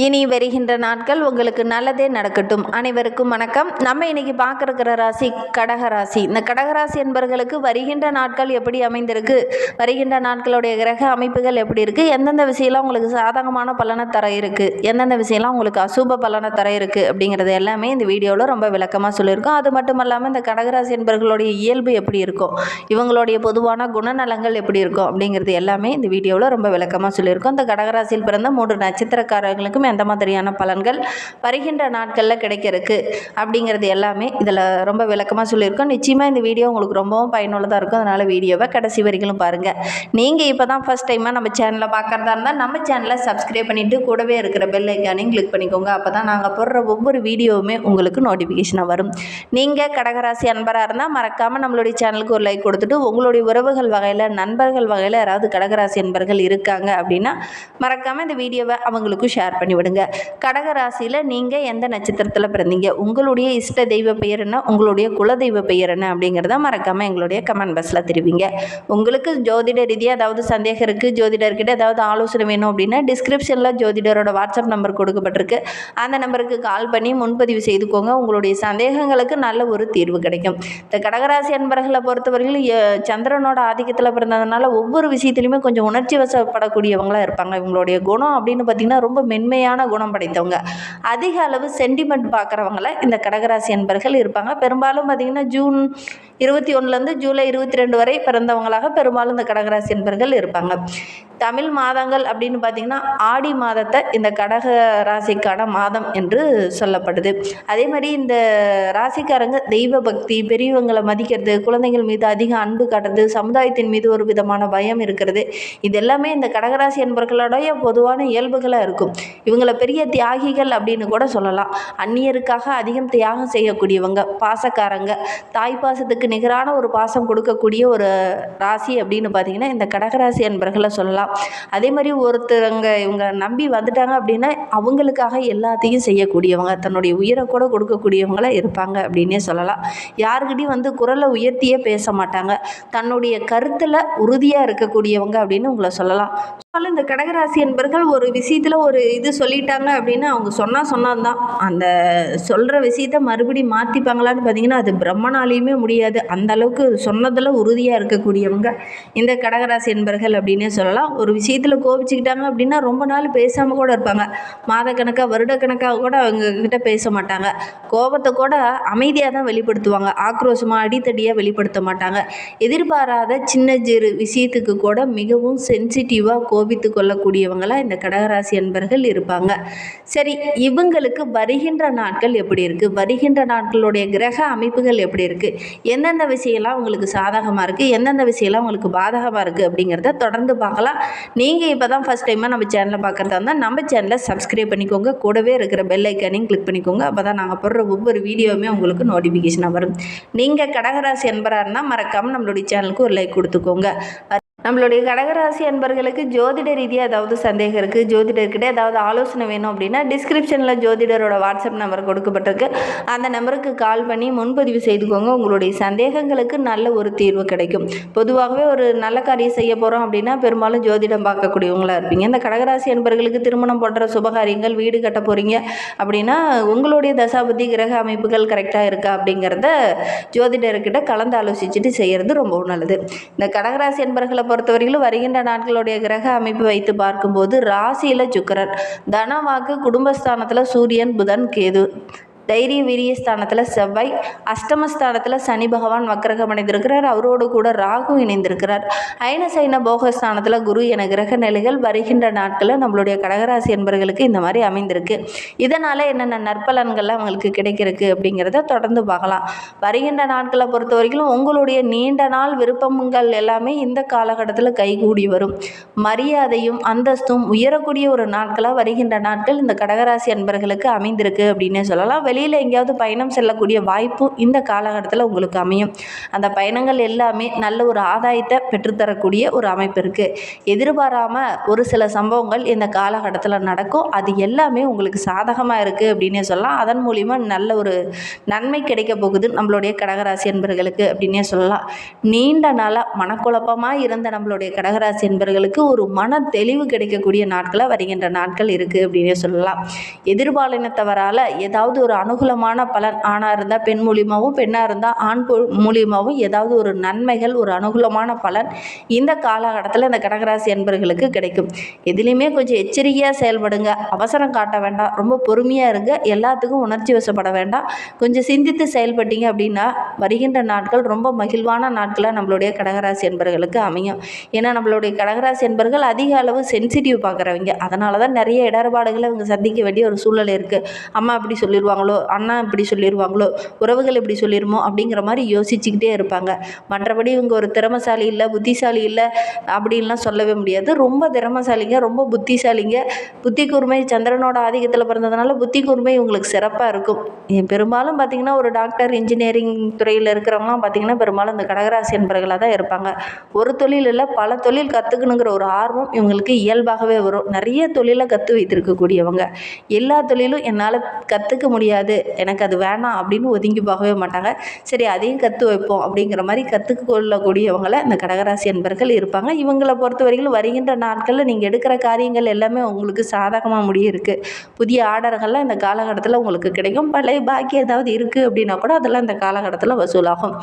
இனி வருகின்ற நாட்கள் உங்களுக்கு நல்லதே நடக்கட்டும். அனைவருக்கும் வணக்கம். நம்ம இன்னைக்கு பார்க்குற ராசி கடகராசி இந்த கடகராசி என்பவர்களுக்கு வருகின்ற நாட்கள் எப்படி அமைந்திருக்கு? வருகின்ற நாட்களுடைய கிரக அமைப்புகள் எப்படி இருக்குது எந்தெந்த விஷயம்லாம் உங்களுக்கு சாதகமான பலனை தர இருக்குது எந்தெந்த விஷயம்லாம் உங்களுக்கு அசூப பலனை தர இருக்குது அப்படிங்கிறது எல்லாமே இந்த வீடியோவில் ரொம்ப விளக்கமாக சொல்லியிருக்கோம். அது மட்டும் இல்லாமல் இந்த கடகராசி என்பவர்களுடைய இயல்பு எப்படி இருக்கும் இவங்களுடைய பொதுவான குணநலங்கள் எப்படி இருக்கும் அப்படிங்கிறது எல்லாமே இந்த வீடியோவில் ரொம்ப விளக்கமாக சொல்லியிருக்கோம். இந்த கடகராசியில் பிறந்த மூன்று நட்சத்திரக்காரர்களுக்கும் அந்த மாதிரியான பலன்கள் வருகின்ற நாட்களில் கிடைக்கிறதுக்கு அப்படிங்கிறது எல்லாமே இதில் ரொம்ப விளக்கமாக சொல்லியிருக்கோம். நிச்சயமாக இந்த வீடியோ உங்களுக்கு ரொம்பவும் பயனுள்ளதாக இருக்கும். அதனால் வீடியோவை கடைசி வரைக்கும் பாருங்கள் நீங்கள் இப்போ தான் ஃபஸ்ட் டைமாக நம்ம சேனலை பார்க்குறதா இருந்தால் நம்ம சேனலை சப்ஸ்கிரைப் பண்ணிவிட்டு கூடவே இருக்கிற பெல் ஐக்கானையும் கிளிக் பண்ணிக்கோங்க. அப்போ தான் நாங்கள் போடுற ஒவ்வொரு வீடியோவுமே உங்களுக்கு நோட்டிஃபிகேஷனாக வரும். நீங்கள் கடகராசி அன்பராக இருந்தால் மறக்காமல் நம்மளுடைய சேனலுக்கு ஒரு லைக் கொடுத்துட்டு உங்களுடைய உறவுகள் வகையில் நண்பர்கள் வகையில் யாராவது கடகராசி அன்பர்கள் இருக்காங்க அப்படின்னா மறக்காமல் இந்த வீடியோவை அவங்களுக்கும் ஷேர் பண்ணி விடுங்க கடகராசியில் நீங்கள் எந்த நட்சத்திரத்தில் பிறந்தீங்க? உங்களுடைய இஷ்ட தெய்வ பெயர் என்ன? உங்களுடைய குலதெய்வ பெயர் என்ன? அப்படிங்கிறத மறக்காமல் எங்களுடைய கமெண்ட் பாக்ஸில் தெரிவிங்க. உங்களுக்கு ஜோதிட ரீதியாக ஏதாவது சந்தேகம் இருக்குது ஜோதிடர்கிட்ட ஏதாவது ஆலோசனை வேணும் அப்படின்னா டிஸ்கிரிப்ஷனில் ஜோதிடரோட வாட்ஸ்அப் நம்பர் கொடுக்கப்பட்டிருக்கு. அந்த நம்பருக்கு கால் பண்ணி முன்பதிவு செய்துக்கோங்க. உங்களுடைய சந்தேகங்களுக்கு நல்ல ஒரு தீர்வு கிடைக்கும். இந்த கடகராசி அன்பர்களை பொறுத்தவரையிலும் சந்திரனோட ஆதிக்கத்தில் பிறந்ததுனால ஒவ்வொரு விஷயத்துலையுமே கொஞ்சம் உணர்ச்சி வசப்படக்கூடியவங்களாக இருப்பாங்க. இவங்களுடைய குணம் அப்படின்னு பார்த்திங்கன்னா ரொம்ப உண்மையான குணம் படைத்தவங்க. அதிக அளவு சென்டிமெண்ட் பார்க்குறவங்கள இந்த கடகராசி என்பர்கள் இருப்பாங்க. பெரும்பாலும் பார்த்திங்கன்னா ஜூன் இருபத்தி ஒன்றுலேருந்து ஜூலை இருபத்தி ரெண்டு வரை பிறந்தவங்களாக பெரும்பாலும் இந்த கடகராசி என்பர்கள் இருப்பாங்க. தமிழ் மாதங்கள் அப்படின்னு பார்த்திங்கன்னா ஆடி மாதத்தை இந்த கடக ராசிக்கான மாதம் என்று சொல்லப்படுது. அதே மாதிரி இந்த ராசிக்காரங்க தெய்வ பக்தி பெரியவங்களை மதிக்கிறது குழந்தைகள் மீது அதிக அன்பு காட்டுறது சமுதாயத்தின் மீது ஒரு விதமான பயம் இருக்கிறது. இது எல்லாமே இந்த கடகராசி என்பர்களுடைய பொதுவான இயல்புகளாக இருக்கும். இவங்களை பெரிய தியாகிகள் அப்படின்னு கூட சொல்லலாம். அந்நியருக்காக அதிகம் தியாகம் செய்யக்கூடியவங்க பாசக்காரங்க. தாய் பாசத்துக்கு நிகரான ஒரு பாசம் கொடுக்கக்கூடிய ஒரு ராசி அப்படின்னு பார்த்தீங்கன்னா இந்த கடகராசி அன்பர்களை சொல்லலாம். அதே மாதிரி ஒருத்தவங்க இவங்க நம்பி வந்துட்டாங்க அப்படின்னா அவங்களுக்காக எல்லாத்தையும் செய்யக்கூடியவங்க தன்னுடைய உயிரை கூட கொடுக்கக்கூடியவங்களாக இருப்பாங்க அப்படின்னே சொல்லலாம். யாருக்கிட்டையும் வந்து குரலை உயர்த்தியே பேச மாட்டாங்க. தன்னுடைய கருத்தில் உறுதியாக இருக்கக்கூடியவங்க அப்படின்னு உங்களை சொல்லலாம். இருந்தாலும் இந்த கடகராசி என்பர்கள் ஒரு விஷயத்தில் ஒரு இது சொல்லிட்டாங்க அப்படின்னு அவங்க சொன்னால் சொன்னது தான் அந்த சொல்கிற விஷயத்த மறுபடியும் மாற்றிப்பாங்களான்னு பார்த்தீங்கன்னா அது பிரம்மனாலையுமே முடியாது. அந்த அளவுக்கு சொன்னதில் உறுதியாக இருக்கக்கூடியவங்க இந்த கடகராசி என்பர்கள் அப்படின்னே சொல்லலாம். ஒரு விஷயத்தில் கோபிச்சுக்கிட்டாங்க அப்படின்னா ரொம்ப நாள் பேசாமல் கூட இருப்பாங்க. மாதக்கணக்காக வருடக்கணக்காக கூட அவங்க கிட்ட பேச மாட்டாங்க. கோபத்தை கூட அமைதியாக தான் வெளிப்படுத்துவாங்க. ஆக்ரோஷமாக அடித்தடியாக வெளிப்படுத்த மாட்டாங்க. எதிர்பாராத சின்ன சிறு விஷயத்துக்கு கூட மிகவும் சென்சிட்டிவாக கோபித்து கொள்ளக்கூடியவங்களா இந்த கடகராசி அன்பர்கள் இருப்பாங்க. சரி இவங்களுக்கு வருகின்ற நாட்கள் எப்படி இருக்குது வருகின்ற நாட்களுடைய கிரக அமைப்புகள் எப்படி இருக்குது எந்தெந்த விஷயம்லாம் உங்களுக்கு சாதகமாக இருக்குது எந்தெந்த விஷயம்லாம் உங்களுக்கு பாதகமாக இருக்குது அப்படிங்கிறத தொடர்ந்து பார்க்கலாம். நீங்கள் இப்போ தான் ஃபஸ்ட் டைமாக நம்ம சேனலை பார்க்குறதா இருந்தால் நம்ம சேனலை சப்ஸ்கிரைப் பண்ணிக்கோங்க. கூடவே இருக்கிற பெல் ஐக்கானையும் கிளிக் பண்ணிக்கோங்க. அப்போ தான் நாங்கள் போடுற ஒவ்வொரு வீடியோவுமே உங்களுக்கு நோட்டிஃபிகேஷனாக வரும். நீங்கள் கடகராசி அன்பராக இருந்தால் மறக்காமல் நம்மளுடைய சேனலுக்கு ஒரு லைக் கொடுத்துக்கோங்க. நம்மளுடைய கடகராசி அன்பர்களுக்கு ஜோதிட ரீதியாக ஏதாவது சந்தேகம் இருக்குது ஜோதிடர்கிட்ட ஏதாவது ஆலோசனை வேணும் அப்படின்னா டிஸ்கிரிப்ஷனில் ஜோதிடரோட வாட்ஸ்அப் நம்பர் கொடுக்கப்பட்டிருக்கு. அந்த நம்பருக்கு கால் பண்ணி முன்பதிவு செய்துக்கோங்க. உங்களுடைய சந்தேகங்களுக்கு நல்ல ஒரு தீர்வு கிடைக்கும். பொதுவாகவே ஒரு நல்ல காரியம் செய்ய போகிறோம் அப்படின்னா பெரும்பாலும் ஜோதிடம் பார்க்கக்கூடியவங்களா இருப்பீங்க. இந்த கடகராசி அன்பர்களுக்கு திருமணம் போன்ற சுபகாரியங்கள் வீடு கட்ட போகிறீங்க அப்படின்னா உங்களுடைய தசாபதி கிரக அமைப்புகள் கரெக்டாக இருக்கா அப்படிங்கிறத ஜோதிடர்கிட்ட கலந்து ஆலோசிச்சுட்டு செய்கிறது ரொம்பவும் நல்லது. இந்த கடகராசி அன்பர்களை பொறுத்தவரையிலும் வருகின்ற நாட்களுடைய கிரக அமைப்பு வைத்து பார்க்கும்போது ராசியில் சுக்கிரன். தனவாக்கு குடும்பஸ்தானத்தில் சூரியன் புதன் கேது. தைரிய வீரியஸ்தானத்தில் செவ்வாய் அஷ்டமஸ்தானத்தில் சனி பகவான் வக்கரகம் அடைந்திருக்கிறார் அவரோடு கூட ராகு இணைந்திருக்கிறார். ஐன சைன போகஸ்தானத்தில் குரு என கிரக நிலைகள் வருகின்ற நாட்களில் நம்மளுடைய கடகராசி என்பர்களுக்கு இந்த மாதிரி அமைந்திருக்கு. இதனால் என்னென்ன நற்பலன்கள்லாம் அவங்களுக்கு கிடைக்கிறதுக்கு அப்படிங்கிறத தொடர்ந்து பார்க்கலாம். வருகின்ற நாட்களை பொறுத்த வரைக்கும் உங்களுடைய நீண்ட நாள் விருப்பங்கள் எல்லாமே இந்த காலகட்டத்தில் கைகூடி வரும். மரியாதையும் அந்தஸ்தும் உயரக்கூடிய ஒரு நாட்களாக வருகின்ற நாட்கள் இந்த கடகராசி அன்பர்களுக்கு அமைந்திருக்கு அப்படின்னே சொல்லலாம். வெளி வெளியில் எங்கேயாவது பயணம் செல்லக்கூடிய வாய்ப்பும் இந்த காலகட்டத்தில் உங்களுக்கு அமையும். அந்த பயணங்கள் எல்லாமே நல்ல ஒரு ஆதாயத்தை பெற்றுத்தரக்கூடிய ஒரு அமைப்பு இருக்குது எதிர்பாராமல் ஒரு சில சம்பவங்கள் இந்த காலகட்டத்தில் நடக்கும். அது எல்லாமே உங்களுக்கு சாதகமாக இருக்குது அப்படின்னே சொல்லலாம். அதன் மூலிமா நல்ல ஒரு நன்மை கிடைக்க போகுது நம்மளுடைய கடகராசி என்பர்களுக்கு அப்படின்னே சொல்லலாம். நீண்ட நாளாக மனக்குழப்பமாக இருந்த நம்மளுடைய கடகராசி என்பர்களுக்கு ஒரு மன தெளிவு கிடைக்கக்கூடிய நாட்களாக வருகின்ற நாட்கள் இருக்குது அப்படின்னே சொல்லலாம். எதிர்பாலினத்தவரால் ஏதாவது ஒரு அனுகூலமான பலன் ஆணாக இருந்தால் பெண் மூலியமாகவும் பெண்ணாக இருந்தால் ஆண் பொ- மூலியமாகவும் ஏதாவது ஒரு நன்மைகள் ஒரு அனுகூலமான பலன் இந்த காலகட்டத்தில் இந்த கடகராசி என்பர்களுக்கு கிடைக்கும். எதுலேயுமே கொஞ்சம் எச்சரிக்கையாக செயல்படுங்க. அவசரம் காட்ட வேண்டாம். ரொம்ப பொறுமையாக இருங்க. எல்லாத்துக்கும் உணர்ச்சி வசப்பட வேண்டாம். கொஞ்சம் சிந்தித்து செயல்பட்டீங்க அப்படின்னா வருகின்ற நாட்கள் ரொம்ப மகிழ்வான நாட்களாக நம்மளுடைய கடகராசி என்பர்களுக்கு அமையும். ஏன்னா நம்மளுடைய கடகராசி என்பர்கள் அதிக அளவு சென்சிட்டிவ் பார்க்குறவங்க அதனால தான் நிறைய இடர்பாடுகளை இவங்க சந்திக்க வேண்டிய ஒரு சூழல் இருக்குது அம்மா அப்படி சொல்லிடுவாங்களோ அண்ணா இப்படி சொல்லிடுவாங்களோ உறவுகள் இப்படி சொல்லிடுமோ அப்படிங்கிற மாதிரி யோசிச்சுக்கிட்டே இருப்பாங்க. மற்றபடி இவங்க ஒரு திறமசாலி இல்லை புத்திசாலி இல்லை அப்படின்லாம் சொல்லவே முடியாது. ரொம்ப திறமசாலிங்க ரொம்ப புத்திசாலிங்க. புத்தி கூர்மை சந்திரனோட ஆதிக்கத்தில் பிறந்ததுனால புத்தி கூர்மை உங்களுக்கு சிறப்பாக இருக்கும். ஏன் பெரும்பாலும் பார்த்திங்கன்னா ஒரு டாக்டர் இன்ஜினியரிங் துறையில் இருக்கிறவங்களாம் பார்த்திங்கன்னா பெரும்பாலும் இந்த கடகராசி என்பர்களாக தான் இருப்பாங்க. ஒரு தொழில் இல்லை பல தொழில் கற்றுக்கணுங்கிற ஒரு ஆர்வம் இவங்களுக்கு இயல்பாகவே வரும். நிறைய தொழிலை கற்று வைத்திருக்கக்கூடியவங்க. எல்லா தொழிலும் என்னால் கற்றுக்க முடியாது. எனக்கு அது வேணாம் அப்படின்னு ஒதுங்கி போகவே மாட்டாங்க. சரி அதையும் கற்று வைப்போம் அப்படிங்கிற மாதிரி கற்றுக்கொள்ளக்கூடியவங்களை இந்த கடகராசி என்பர்கள் இருப்பாங்க. இவங்களை பொறுத்த வரைக்கும் வருகின்ற நாட்களில் நீங்கள் எடுக்கிற காரியங்கள் எல்லாமே உங்களுக்கு சாதகமாக முடியிருக்கு. புதிய ஆர்டர்கள்லாம் இந்த காலகட்டத்தில் உங்களுக்கு கிடைக்கும். பழைய பாக்கி ஏதாவது இருக்குது அப்படின்னா கூட அதெல்லாம் இந்த காலகட்டத்தில் வசூலாகும்.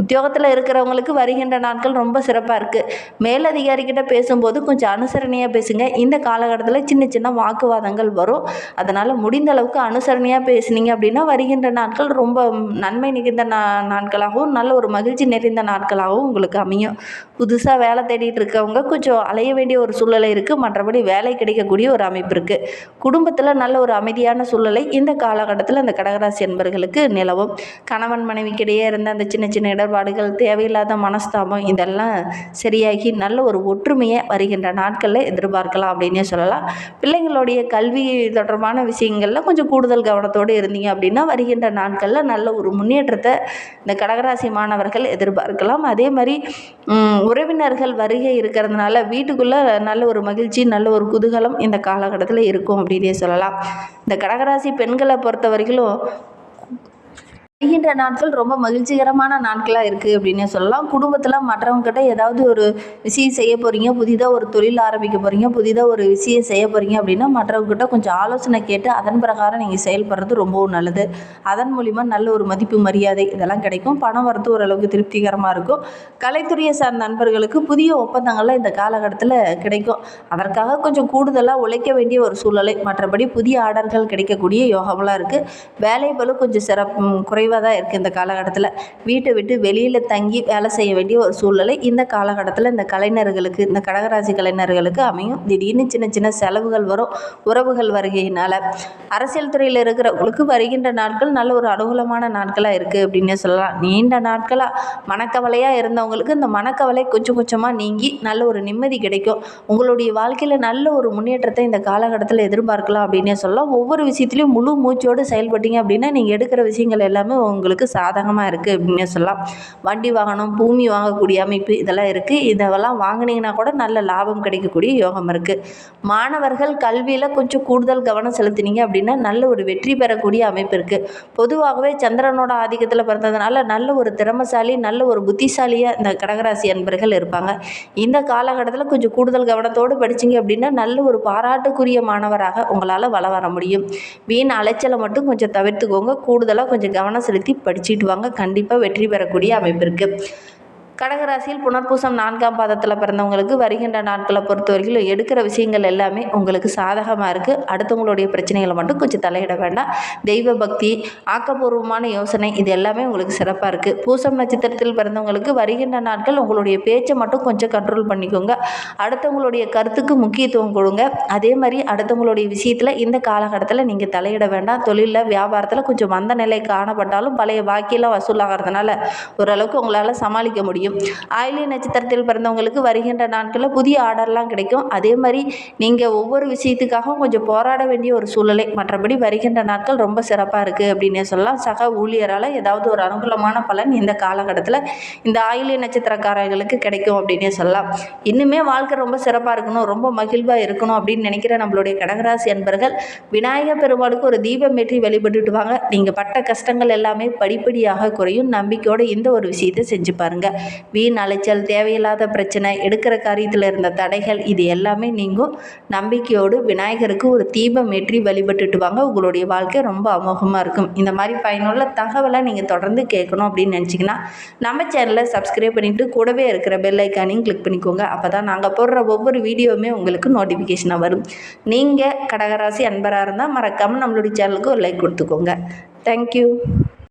உத்தியோகத்தில் இருக்கிறவங்களுக்கு வருகின்ற நாட்கள் ரொம்ப சிறப்பாக இருக்குது மேலதிகாரிகிட்ட பேசும்போது கொஞ்சம் அனுசரணையாக பேசுங்க. இந்த காலகட்டத்தில் சின்ன சின்ன வாக்குவாதங்கள் வரும். அதனால் முடிந்த அளவுக்கு அனுசரணையாக பேசுனீங்க அப்படின்னா வருகின்ற நாட்கள் ரொம்ப நன்மை நிகழ்ந்த நா நாட்களாகவும் நல்ல ஒரு மகிழ்ச்சி நிறைந்த நாட்களாகவும் உங்களுக்கு அமையும். புதுசாக வேலை தேடிட்டு இருக்கவங்க கொஞ்சம் அலைய வேண்டிய ஒரு சூழ்நிலை இருக்குது மற்றபடி வேலை கிடைக்கக்கூடிய ஒரு அமைப்பு இருக்குது குடும்பத்தில் நல்ல ஒரு அமைதியான சூழ்நிலை இந்த காலகட்டத்தில் அந்த கடகராசி என்பர்களுக்கு நிலவும். கணவன் மனைவிக்கிடையே இருந்த அந்த சின்ன சின்ன இடர்பாடுகள் தேவையில்லாத மனஸ்தாபம் இதெல்லாம் சரியாகி நல்ல ஒரு ஒற்றுமையை வருகின்ற நாட்களில் எதிர்பார்க்கலாம் அப்படின்னே சொல்லலாம். பிள்ளைங்களுடைய கல்வி தொடர்பான விஷயங்களில் கொஞ்சம் கூடுதல் கவனத்தோடு இருந்தீங்க அப்படின்னா வருகின்ற நாட்களில் நல்ல ஒரு முன்னேற்றத்தை இந்த கடகராசி மாணவர்கள் எதிர்பார்க்கலாம். அதே மாதிரி உறவினர்கள் வருகை இருக்கிறதுனால வீட்டுக்குள்ளே நல்ல ஒரு மகிழ்ச்சி நல்ல ஒரு குதூகலம் இந்த காலகட்டத்தில் இருக்கும் அப்படின்னே சொல்லலாம். இந்த கடகராசி பெண்களை பொறுத்த வரைக்கும் வருகின்ற நாட்கள் ரொம்ப மகிழ்ச்சிகரமான நாட்களாக இருக்குது அப்படின்னு சொல்லலாம். குடும்பத்தில் மற்றவங்ககிட்ட ஏதாவது ஒரு விஷயம் செய்ய போகிறீங்க புதிதாக ஒரு தொழில் ஆரம்பிக்க போகிறீங்க புதிதாக ஒரு விஷயம் செய்ய போகிறீங்க அப்படின்னா மற்றவங்ககிட்ட கொஞ்சம் ஆலோசனை கேட்டு அதன் பிரகாரம் நீங்கள் செயல்படுறது ரொம்பவும் நல்லது. அதன் மூலிமா நல்ல ஒரு மதிப்பு மரியாதை இதெல்லாம் கிடைக்கும். பணம் வரது ஓரளவுக்கு திருப்திகரமாக இருக்கும். கலைத்துறையை சார்ந்த நண்பர்களுக்கு புதிய ஒப்பந்தங்கள்லாம் இந்த காலகட்டத்தில் கிடைக்கும். அதற்காக கொஞ்சம் கூடுதலாக உழைக்க வேண்டிய ஒரு சூழ்நிலை. மற்றபடி புதிய ஆர்டர்கள் கிடைக்கக்கூடிய யோகமெல்லாம் இருக்குது வேலை பளு கொஞ்சம் சிறப்பு குறைவாக தான் இருக்குது இந்த காலகட்டத்தில். வீட்டை விட்டு வெளியில் தங்கி வேலை செய்ய வேண்டிய ஒரு சூழ்நிலை இந்த காலகட்டத்தில் இந்த கலைஞர்களுக்கு இந்த கடகராசி கலைஞர்களுக்கு அமையும். திடீர்னு சின்ன சின்ன செலவுகள் வரும் உறவுகள் வருகையினால். அரசியல் துறையில் இருக்கிறவங்களுக்கு வருகின்ற நாட்கள் நல்ல ஒரு அனுகூலமான நாட்களாக இருக்குது அப்படின்னே சொல்லலாம். நீண்ட நாட்களாக மனக்கவலையாக இருந்தவங்களுக்கு இந்த மனக்கவலை கொஞ்சம் கொஞ்சமாக நீங்கி நல்ல ஒரு நிம்மதி கிடைக்கும். உங்களுடைய வாழ்க்கையில் நல்ல ஒரு முன்னேற்றத்தை இந்த காலகட்டத்தில் எதிர்பார்க்கலாம் அப்படின்னே சொல்லலாம். ஒவ்வொரு விஷயத்துலையும் முழு மூச்சோடு செயல்பட்டீங்க அப்படின்னா நீங்கள் எடுக்கிற விஷயங்கள் எல்லாமே உங்களுக்கு சாதகமாக இருக்குது அப்படின்னு சொல்லலாம். வண்டி வாகனம் பூமி வாங்கக்கூடிய அமைப்பு இதெல்லாம் இருக்குது இதெல்லாம் வாங்கினீங்கன்னா கூட நல்ல லாபம் கிடைக்கக்கூடிய யோகம் இருக்குது மாணவர்கள் கல்வியில் கொஞ்சம் கூடுதல் கவனம் செலுத்தினீங்க அப்படின்னா நல்ல ஒரு வெற்றி பெறக்கூடிய அமைப்பு இருக்குது பொதுவாகவே சந்திரனோட ஆதிக்கத்தில் பிறந்ததுனால நல்ல ஒரு திறமசாலி நல்ல ஒரு புத்திசாலியாக இந்த கடகராசி அன்பர்கள் இருப்பாங்க. இந்த காலகட்டத்தில் கொஞ்சம் கூடுதல் கவனத்தோடு படிச்சீங்க அப்படின்னா நல்ல ஒரு பாராட்டுக்குரிய மாணவராக உங்களால் வள வர முடியும். வீண் அலைச்சலை மட்டும் கொஞ்சம் தவிர்த்துக்கோங்க. கூடுதலாக கொஞ்சம் கவனம் செலுத்தி படிச்சுட்டு வாங்க. கண்டிப்பாக வெற்றி பெறக்கூடிய அமைப்பு இருக்குது கடகராசியில் புனர்பூசம் நான்காம் பாதத்தில் பிறந்தவங்களுக்கு வருகின்ற நாட்களை பொறுத்த வரைக்கும் எடுக்கிற விஷயங்கள் எல்லாமே உங்களுக்கு சாதகமாக இருக்குது அடுத்தவங்களுடைய பிரச்சனைகளை மட்டும் கொஞ்சம் தலையிட வேண்டாம். தெய்வ பக்தி ஆக்கப்பூர்வமான யோசனை இது எல்லாமே உங்களுக்கு சிறப்பாக இருக்குது பூசம் நட்சத்திரத்தில் பிறந்தவங்களுக்கு வருகின்ற நாட்கள் உங்களுடைய பேச்சை மட்டும் கொஞ்சம் கண்ட்ரோல் பண்ணிக்கோங்க. அடுத்தவங்களுடைய கருத்துக்கு முக்கியத்துவம் கொடுங்க. அதே மாதிரி அடுத்தவங்களுடைய விஷயத்தில் இந்த காலகட்டத்தில் நீங்கள் தலையிட வேண்டாம். தொழிலில் வியாபாரத்தில் கொஞ்சம் மந்த நிலை காணப்பட்டாலும் பழைய பாக்கியெல்லாம் வசூலாகிறதுனால ஓரளவுக்கு உங்களால் சமாளிக்க முடியும். குறையும் ஆயிலிய நட்சத்திரத்தில் பிறந்தவங்களுக்கு வருகின்ற நாட்களில் புதிய ஆர்டர்லாம் கிடைக்கும். அதே மாதிரி நீங்கள் ஒவ்வொரு விஷயத்துக்காகவும் கொஞ்சம் போராட வேண்டிய ஒரு சூழ்நிலை மற்றபடி வருகின்ற நாட்கள் ரொம்ப சிறப்பாக இருக்குது அப்படின்னே சொல்லலாம். சக ஊழியரால் ஏதாவது ஒரு அனுகூலமான பலன் இந்த காலகட்டத்தில் இந்த ஆயிலிய நட்சத்திரக்காரர்களுக்கு கிடைக்கும் அப்படின்னே சொல்லலாம். இன்னுமே வாழ்க்கை ரொம்ப சிறப்பாக இருக்கணும் ரொம்ப மகிழ்வாக இருக்கணும் அப்படின்னு நினைக்கிற நம்மளுடைய கடகராசி அன்பர்கள் விநாயகர் பெருமாளுக்கு ஒரு தீபம் ஏற்றி வழிபட்டுட்டு வாங்க. நீங்கள் பட்ட கஷ்டங்கள் எல்லாமே படிப்படியாக குறையும். நம்பிக்கையோடு இந்த ஒரு விஷயத்தை செஞ்சு பாருங்கள் வீண் அலைச்சல் தேவையில்லாத பிரச்சனை எடுக்கிற காரியத்தில் இருந்த தடைகள் இது எல்லாமே நீங்கும். நம்பிக்கையோடு விநாயகருக்கு ஒரு தீபம் ஏற்றி வழிபட்டுட்டு வாங்க. உங்களுடைய வாழ்க்கை ரொம்ப அமோகமாக இருக்கும். இந்த மாதிரி பயனுள்ள தகவலை நீங்கள் தொடர்ந்து கேட்கணும் அப்படின்னு நினச்சிங்கன்னா நம்ம சேனலை சப்ஸ்கிரைப் பண்ணிவிட்டு கூடவே இருக்கிற பெல் ஐக்கானையும் கிளிக் பண்ணிக்கோங்க. அப்போ தான் நாங்கள் போடுற ஒவ்வொரு வீடியோவுமே உங்களுக்கு நோட்டிஃபிகேஷனாக வரும். நீங்கள் கடகராசி அன்பராக இருந்தால் மறக்காமல் நம்மளுடைய சேனலுக்கு ஒரு லைக் கொடுத்துக்கோங்க. தேங்க்யூ